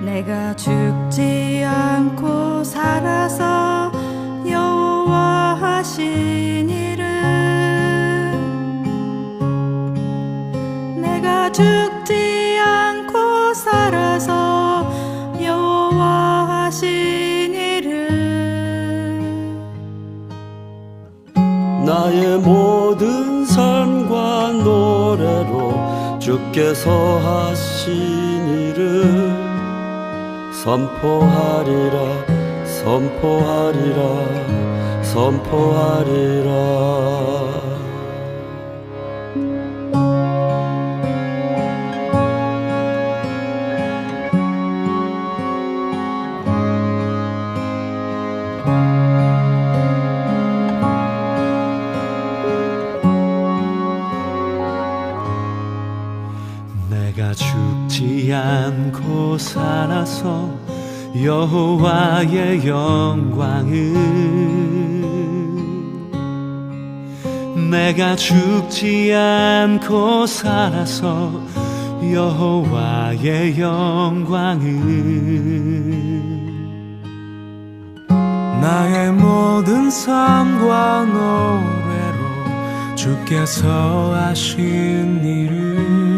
내가 죽지 않고 살아서 여호와 하신 일을 내가 죽지 않고 살아서 여호와 하신 일을 나의 모든 삶과 노래로 주께서 하신 일을 선포하리라 선포하리라 선포하리라 내가 죽지 않고 살아서 여호와의 영광을. 내가 죽지 않고 살아서 여호와의 영광을. 나의 모든 삶과 노래로 주께서 하신 일을